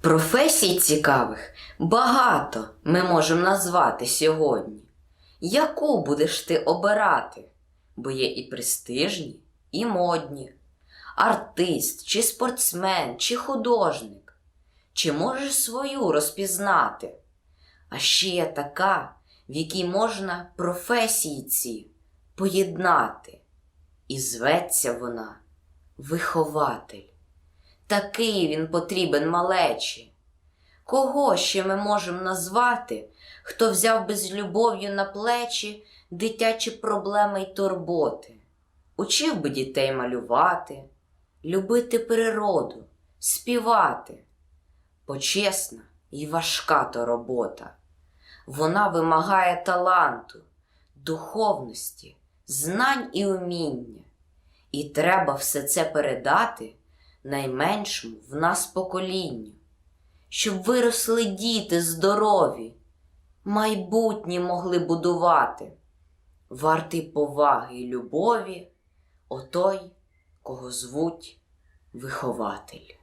Професій цікавих багато ми можемо назвати сьогодні. Яку будеш ти обирати? Бо є і престижні, і модні. Артист, чи спортсмен, чи художник. Чи можеш свою розпізнати? А ще є така, в якій можна професії ці поєднати. І зветься вона вихователь. Такий він потрібен малечі. Кого ще ми можемо назвати, хто взяв би з любов'ю на плечі дитячі проблеми й турботи, учив би дітей малювати, любити природу, співати. Почесна і важка то робота. Вона вимагає таланту, духовності, знань і уміння. І треба все це передати найменшому в нас поколінню, щоб виросли діти здорові, майбутнє могли будувати, варти поваги й любові, отой, кого звуть вихователь.